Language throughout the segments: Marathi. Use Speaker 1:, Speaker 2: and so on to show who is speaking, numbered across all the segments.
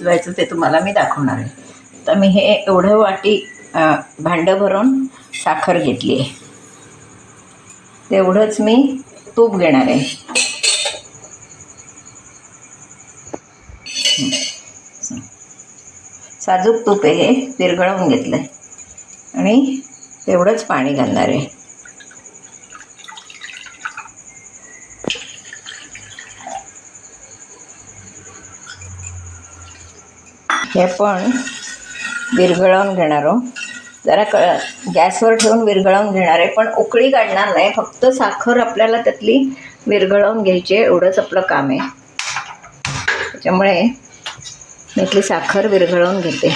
Speaker 1: शिजवायचं ते तुम्हाला मी दाखवणार आहे. तर मी हे एवढं वाटी भांडं भरून साखर घेतली आहे. तेवढंच मी तूप घेणार आहे. साजूक तूप आहे हे विरघळवून घेतलं आहे आणि तेवढंच पाणी घालणार आहे. हे पण विरघळवून घेणार आहोत जरा क गॅसवर ठेवून विरघळवून घेणार आहे पण उकळी काढणार नाही. फक्त साखर आपल्याला त्यातली विरघळवून घ्यायची आहे एवढंच आपलं काम आहे. त्याच्यामुळे मी इथली साखर विरघळवून घेते.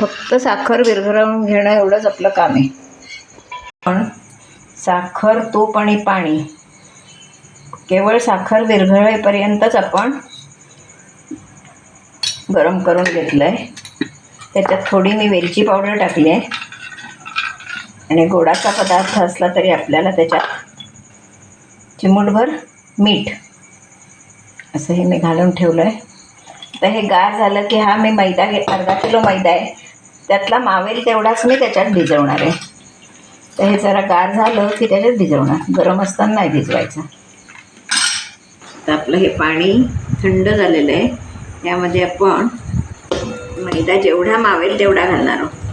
Speaker 1: फक्त साखर विरघळवून घेणं एवढंच आपलं काम आहे. पण साखर तूप आणि पाणी केवळ साखर विरघळेपर्यंतच आपण गरम करून घेतलं आहे त्याच्यात थोडी मी वेलची पावडर टाकली आहे. आणि गोडाचा पदार्थ असला तरी आपल्याला त्याच्यात चिमूटभर मीठ असं हे मी घालून ठेवलं आहे तर हे गार झालं की हा मी मैदा घे अर्धा किलो मैदा आहे. त्यातला मावेल तेवढाच मी त्याच्यात भिजवणार आहे. तर हे जरा गार झालं की त्याच्यात भिजवणार गरम असताना नाही भिजवायचं. तर आपलं हे पाणी थंड झालेलं आहे. त्यामध्ये आपण मैदा जेवढा मावेल तेवढा घालणार आहोत.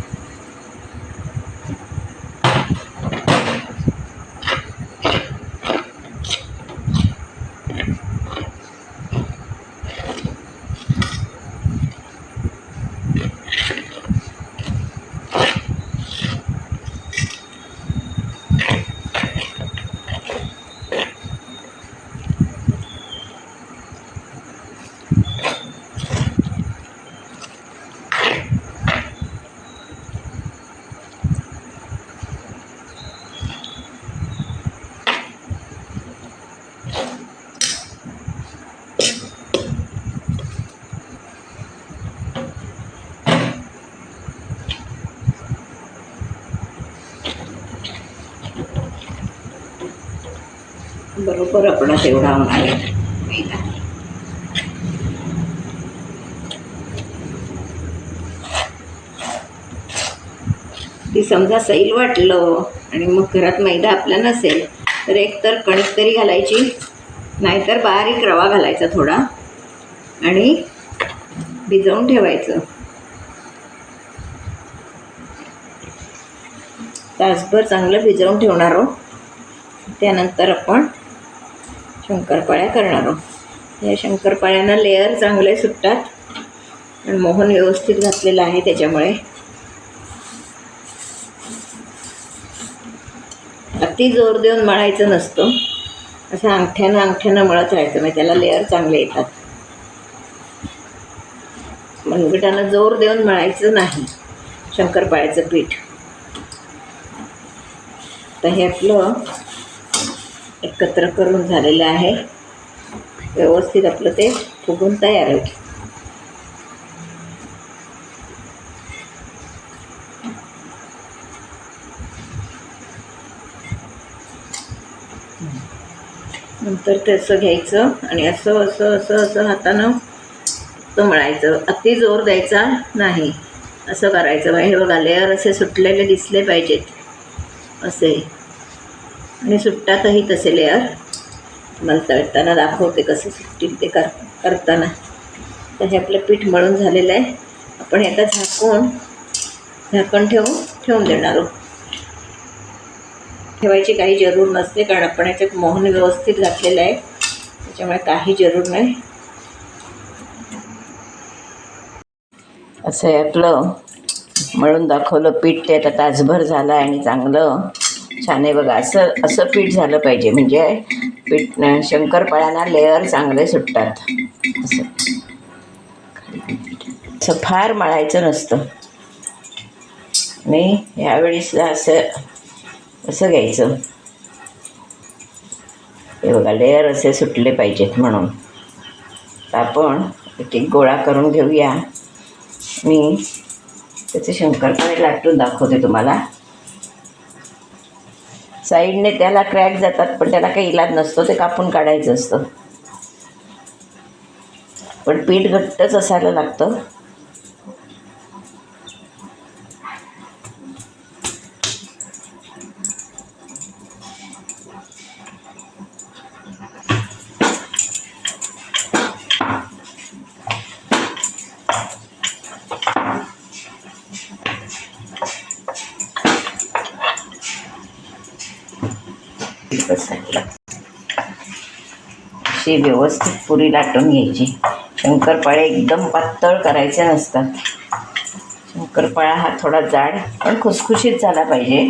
Speaker 1: बरोबर आपला तेवढा होणार आहे. मैदा ती समजा सैल वाटलं आणि मग घरात मैदा आपला नसेल तर एक तर कणिक तरी घालायची नाहीतर बारीक रवा घालायचा थोडा आणि भिजवून ठेवायचं. तासभर चांगलं भिजवून ठेवणार आहोत. त्यानंतर आपण शंकरपाळ्या करणार आहोत या शंकरपाळ्यांना लेअर चांगले सुटतात. आणि मोहन व्यवस्थित घातलेलं आहे त्याच्यामुळे. अति जोर देऊन मळायचं नसतं. असं अंगठ्यानं अंगठ्यानं मळत राहायचं म्हणजे त्याला लेअर चांगले येतात. मनगटानं जोर देऊन मळायचं नाही शंकरपाळ्याचं पीठ. तर हे आपलं एकत्र करून झालेलं आहे. व्यवस्थित आपलं ते फुगून तयार होईल नंतर ते असं घ्यायचं आणि असं असं असं असं हातानं तो अति जोर द्यायचा नाही. असं करायचं. हे बघा लेअर असे सुटलेले दिसले पाहिजेत. असे. आणि सुट्टातही तसे लेअर मला तळताना दाखवते कसं सुट्टी ते कर करताना. तर हे आपलं पीठ मळून झालेलं आहे. आपण हे झाकून झाकण ठेवून ठेवून देणार आहोत. ठेवायची काही जरूर नसते कारण आपण याच्यात मोहन व्यवस्थित घातलेलं आहे. त्याच्यामुळे काही जरूर नाही. असं आहे आपलं मळून दाखवलं पीठ ते आता तासभर झालं आहे आणि चांगलं छान आहे बघा. असं असं पीठ झालं पाहिजे. म्हणजे पीठ शंकरपाळ्यांना लेअर चांगले सुटतात. असं. असं फार मळायचं नसतं. आणि ह्यावेळेस असं असं घ्यायचं. हे बघा लेअर असे सुटले पाहिजेत म्हणून. तर आपण एक एक गोळा करून घेऊया. मी त्याचे शंकरपाळे लाटून दाखवते तुम्हाला. साईडने त्याला क्रॅक जातात पण त्याला काही इलाज नसतो ते कापून काढायचं असतं. पण पीठ घट्टच असायला लागतं. अशी व्यवस्थित पुरी लाटून घ्यायची. शंकरपाळे एकदम पातळ करायचे नसतात. शंकरपाळा हा थोडा जाड पण खुसखुशीत झाला पाहिजे.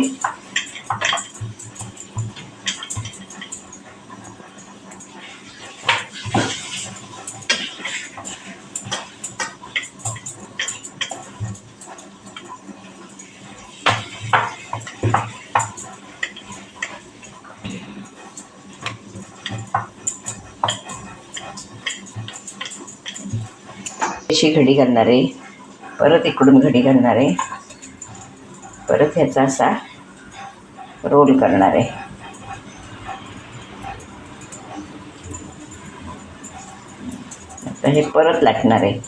Speaker 1: अशी घडी घालणार आहे परत इकडून घडी घालणार आहे परत ह्याचा असा रोल करणार. आहे आता हे परत लाटणार. आहे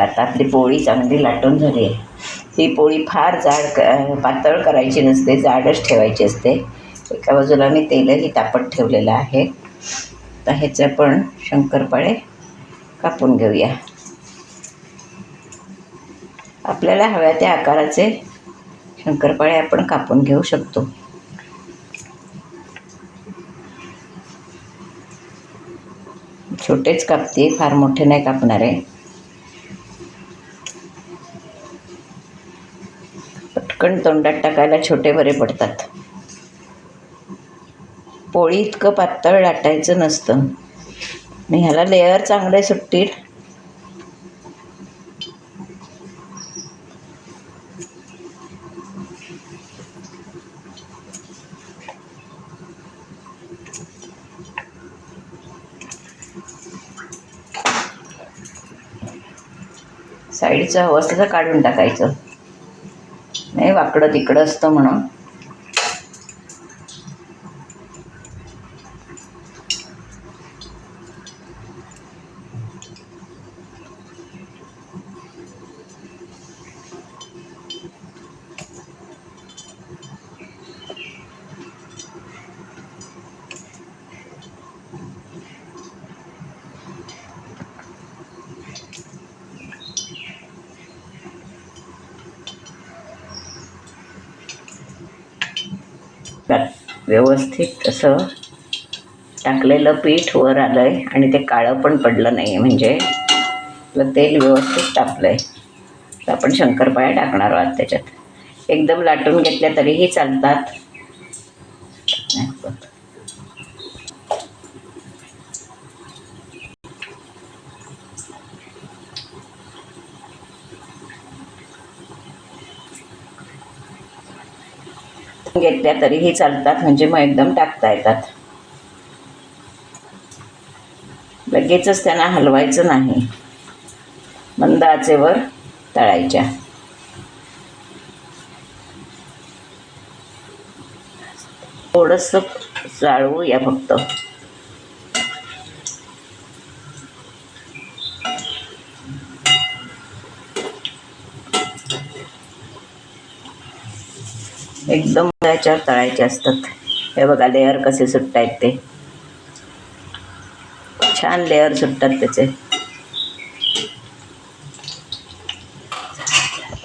Speaker 1: आता आपली पोळी चांगली लाटून झाली आहे. ही पोळी फार जाड क- पातळ करायची नसते जाडच ठेवायची असते. एका बाजूला मी तेलही तापत ठेवलेलं आहे. तर ह्याचं पण शंकरपाळे कापून घेऊया. आपल्याला हव्या त्या आकाराचे शंकरपाळे आपण कापून घेऊ शकतो. छोटेच कापते फार मोठे नाही कापणार. आहे पटकन तोंडात टाकायला छोटे बरे पडतात. पोळी इतकं पातळ लाटायचं नसतं. आणि ह्याला लेअर चांगले सुटतील साईडचं हवं असं काढून टाकायचं. नाही वाकडं तिकडं असतं म्हणून. व्यवस्थित असं टाकलेलं पीठ वर आलं आहे आणि ते काळं पण पडलं नाही आहे म्हणजे आपलं तेल व्यवस्थित तापलं आहे तर आपण शंकरपाळ्या टाकणार आहोत त्याच्यात. एकदम लाटून घेतल्या तरीही चालतात. घेतल्या तरीही चालतात म्हणजे मग एकदम टाकता येतात. लगेचच त्यांना हलवायचं नाही. मंद आचेवर तळायच्या. थोडंसं चाळवूया फक्त. एकदम याच्यावर तळायचे असतात. हे बघा लेअर कसे सुटतायत आहेत ते. छान लेअर सुटतात त्याचे.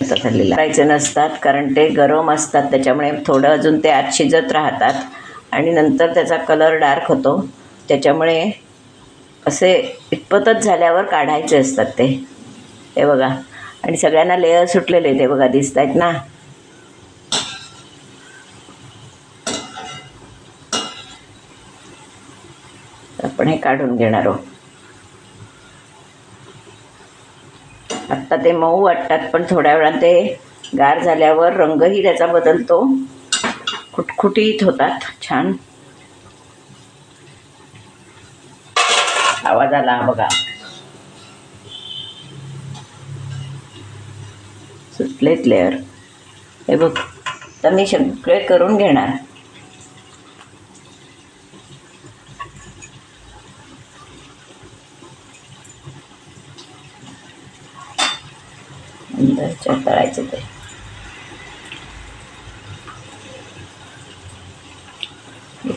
Speaker 1: करायचे नसतात कारण ते गरम असतात. त्याच्यामुळे थोडं अजून ते आत शिजत राहतात. आणि नंतर त्याचा कलर डार्क होतो. त्याच्यामुळे असे इतपतच झाल्यावर काढायचे असतात ते. हे बघा. आणि सगळ्यांना लेअर सुटलेले ते बघा दिसत आहेत ना? आपण काढून घेणार आहोत आत्ता ते मऊ वाटतात पण थोड्या वेळात ते गार झाल्यावर रंगही त्याचा बदलतो. खुटखुटीत होतात छान. आवाज आला बघा. सुटलेत लेअर हे बघ तर मी सगळे करून घेणार. कसं करायचं ते.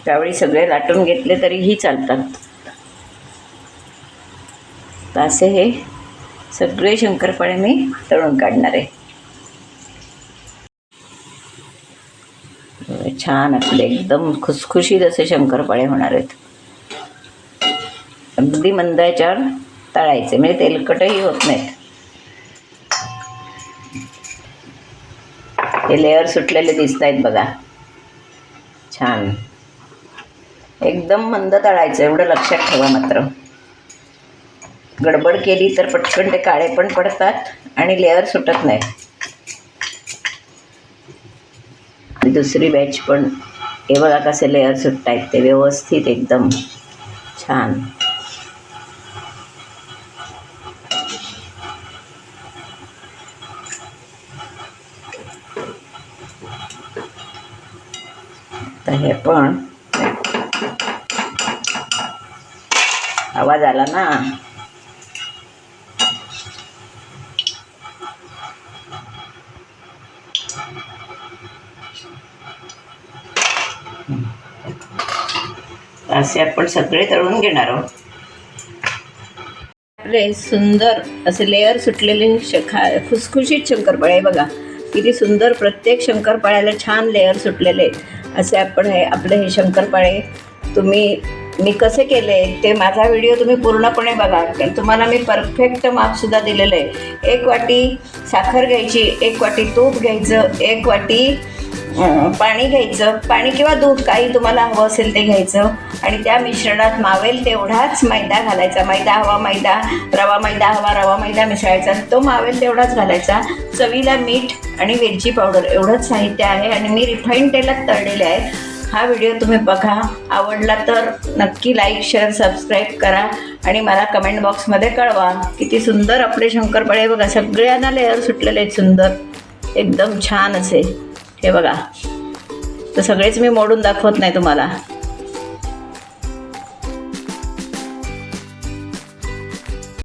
Speaker 1: त्यावेळी सगळे लाटून घेतले तरीही चालतात. तर असे हे सगळे शंकरपाळे मी तळून काढणार आहे. छान आपले एकदम खुसखुशीत असे शंकरपाळे होणार आहेत. अगदी मंदाच्यावर तळायचे म्हणजे तेलकटही होत नाहीत. हे लेअर सुटलेले दिसत आहेत बघा. छान. एकदम मंद तळायचं एवढं लक्षात ठेवा मात्र. गडबड केली तर पटकन ते काळे पण पडतात आणि लेअर सुटत नाही. दुसरी बॅच पण. हे बघा कसे लेअर सुटत आहेत ते व्यवस्थित एकदम. छान. हे पण. आवाज आला ना? असे आपण सगळे तळून घेणार आहोत. आपले सुंदर असे लेअर सुटलेले शखा खुसखुशीत शंकरपाळे बघा. किती सुंदर प्रत्येक शंकरपाळ्याला छान लेअर सुटलेले. आहेत. असे आपण हे आपलं हे शंकरपाळे तुम्ही मी कसे केले ते माझा व्हिडिओ तुम्ही पूर्णपणे बघा. कारण तुम्हाला मी परफेक्ट मापसुद्धा दिलेलं आहे. एक वाटी साखर घ्यायची एक वाटी तूप घ्यायचं एक वाटी पाणी घ्यायचं. पाणी किंवा दूध काही तुम्हाला हवं असेल ते घ्यायचं. आणि त्या मिश्रणात मावेल तेवढाच मैदा घालायचा. मैदा हवा मैदा रवा मैदा हवा रवा मैदा मिसळायचा. तो मावेल तेवढाच घालायचा. चवीला मीठ आणि वेलची पावडर एवढंच साहित्य आहे आणि मी रिफाईंड तेलात तळलेले आहे. हा व्हिडिओ तुम्ही बघा. आवडला तर नक्की लाईक शेअर सबस्क्राईब करा. आणि मला कमेंट बॉक्समध्ये कळवा. किती सुंदर आपले शंकरपाळे. बघा सगळ्यांना लेअर सुटलेले आहेत सुंदर. एकदम छान असे. हे बघा. तर सगळेच मी मोडून दाखवत नाही तुम्हाला.